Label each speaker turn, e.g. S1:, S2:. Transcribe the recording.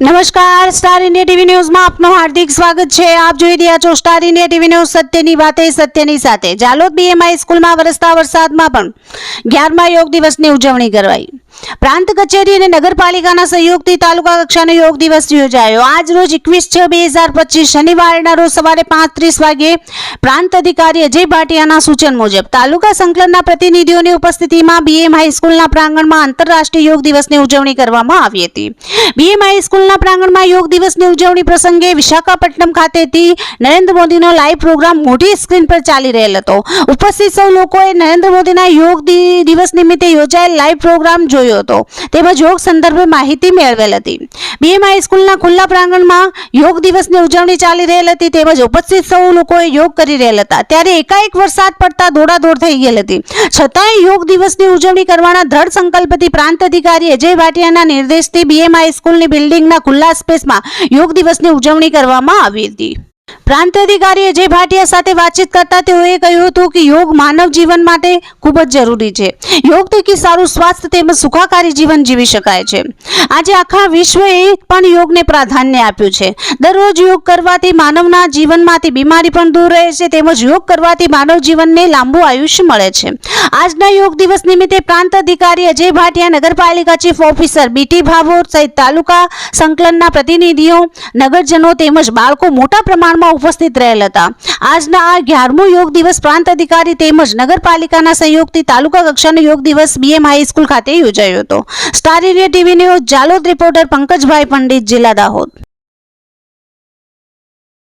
S1: નમસ્કાર, star India TV ન્યૂઝમાં આપનું હાર્દિક સ્વાગત છે. આપ જોઈ રહ્યા છો સ્ટાર ઇન્ડિયા ટીવી ન્યૂઝ સત્યની વાતે, સત્યની સાથે. જાલોદ બીએમઆઈ સ્કૂલમાં વરસતા વરસાદમાં પણ અગિયારમા યોગ દિવસની ઉજવણી કરવાઈ. પ્રાંત કચેરી અને નગરપાલિકાના સહયોગથી તાલુકા કક્ષાનો યોગ દિવસ યોજાયો. આજ રોજ એકવીસ છ બે હજાર પચીસ શનિવારના રોજ સવારે પાંત્રીસ વાગ્યે પ્રાંત અધિકારી અજય ભાટિયાના સૂચન મુજબ તાલુકા સંકલનના પ્રતિનિધિઓની ઉપસ્થિતિમાં બીએમ હાઈસ્કૂલના પ્રાંગણમાં આંતરરાષ્ટ્રીય યોગ દિવસની ઉજવણી કરવામાં આવી હતી. બીએમ હાઈસ્કૂલના પ્રાંગણમાં યોગ દિવસની ઉજવણી પ્રસંગે વિશાખાપટ્ટનમ ખાતેથી નરેન્દ્ર મોદીનો લાઈવ પ્રોગ્રામ મોટી સ્ક્રીન પર ચાલી રહેલ હતો. ઉપસ્થિત સૌ લોકોએ નરેન્દ્ર મોદીના યોગ દિવસ નિમિત્તે યોજાયેલ લાઈવ પ્રોગ્રામ જોયો. હતો. તેમજ યોગ સંદર્ભે માહિતી મેળવેલ હતી. બીએમ હાઈસ્કૂલના ખુલ્લા પ્રાંગણમાં યોગ દિવસની ઉજવણી ચાલી રહેલ હતી. તેમજ ઉપસ્થિત સૌ લોકોએ યોગ કરી રહેલ હતા. ત્યારે એકાએક વરસાદ પડતા દોડાદોડ થઈ ગયેલ હતી. છતાંય યોગ દિવસની ઉજવણી કરવાના દ્રઢ સંકલ્પથી પ્રાંત અધિકારી અજય ભાટિયાના નિર્દેશથી બીએમ હાઈસ્કૂલની બિલ્ડિંગના ખુલ્લા સ્પેસમાં યોગ દિવસની ઉજવણી કરવામાં આવી હતી. પ્રાંત અધિકારી અજય ભાટિયા સાથે વાતચીત કરતા તેઓએ કહ્યું હતું કે યોગ માનવ જીવન માટે ખૂબ જ જરૂરી છે. યોગ થકી સારું સ્વાસ્થ્ય તેમજ સુખાકારી જીવન જીવી શકાય છે. આજે આખા વિશ્વએ પણ યોગને પ્રાધાન્ય આપ્યું છે. દરરોજ યોગ કરવાથી માનવના જીવનમાંથી બીમારી પણ દૂર રહે છે, તેમજ યોગ કરવાથી માનવ જીવનને લાંબુ આયુષ્ય મળે છે. આજના યોગ દિવસ નિમિત્તે પ્રાંત અધિકારી અજય ભાટિયા નગરપાલિકા ચીફ ઓફિસર બીટી ભાભોર સહિત તાલુકા સંકલનના પ્રતિનિધિઓ, નગરજનો તેમજ બાળકો મોટા પ્રમાણમાં ઉપસ્થિત રહેલ હતા આજના આ અગિયારમો યોગ દિવસ પ્રાંત અધિકારી તેમજ નગરપાલિકાના સહયોગથી તાલુકા કક્ષાનો યોગ દિવસ બીએમ હાઈસ્કૂલ ખાતે યોજાયો હતો. Star India TV news Jalod reporter Pankajbhai Pandit, જિલ્લા દાહોદ.